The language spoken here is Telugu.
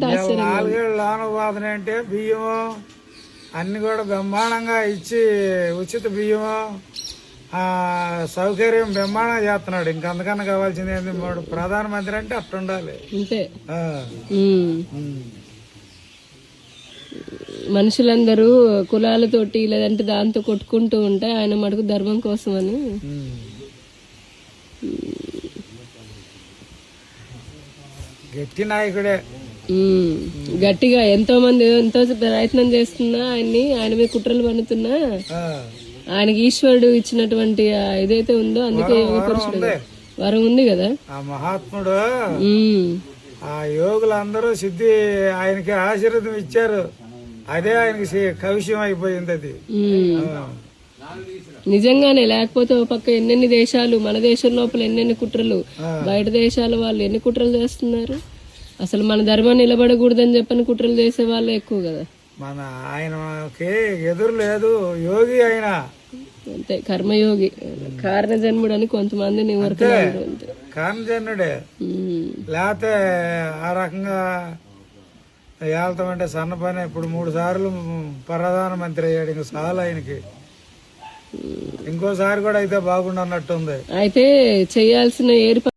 నాలుగేళ్ళు లోన బాధన అంటే బియ్యము అన్ని కూడా బ్రహ్మాండంగా ఇచ్చి ఉచిత బియ్యము ఆ సౌకర్యం బ్రహ్మాండంగా చేస్తున్నాడు. ఇంకంతకన్నా కావాల్సింది ఏంది? మూడు ప్రధానమంత్రి అంటే అట్ట ఉండాలి. అంతే. మనుషులందరూ కులాలతోటి లేదంటే దాంతో కొట్టుకుంటూ ఉంటే ఆయన మటుకు ధర్మం కోసం అని. గట్టి నాయకుడే. గట్టిగా ఎంతో మంది ఎంతో ప్రయత్నం చేస్తున్నా ఆయన్ని ఆయన మీద కుట్రలు పన్నుతున్నా. ఆయనకి ఈశ్వరుడు ఇచ్చినటువంటి ఇదైతే ఉందో అందుకే పురుషుడు. వరం ఉంది. కదా? ఆ మహాత్ముడు. ఆ యోగులందరూ సిద్ధి ఆయనకి ఆశీర్వదం ఇచ్చారు. అదే ఆయనకి కవిష్యం అయిపోయింది అది. నిజంగానే లేకపోతే ఒక పక్క ఎన్నెన్ని దేశాలు మన దేశం లోపల ఎన్నెన్ని కుట్రలు బయట దేశాల వాళ్ళు ఎన్ని కుట్రలు చేస్తున్నారు? అసలు మన ధర్మం నిలబడకూడదని చెప్పని కుట్రలు చేసే వాళ్ళే ఎక్కువ కదా. మన ఆయనకి ఎదురు లేదు యోగి ఆయన అంతే కర్మయోగి. కారణ జన్ముడు అని కొంతమంది కారణజనుడే ఉమ్. లేకపోతే ఆ రకంగా వెళ్తామంటే సన్న పని ఇప్పుడు మూడు సార్లు ప్రధానమంత్రి అయ్యాడు ఇంక చాలు ఆయనకి. ఇంకోసారి కూడా అయితే బాగుండు అన్నట్టుంది అయితే చేయాల్సిన ఏర్పాటు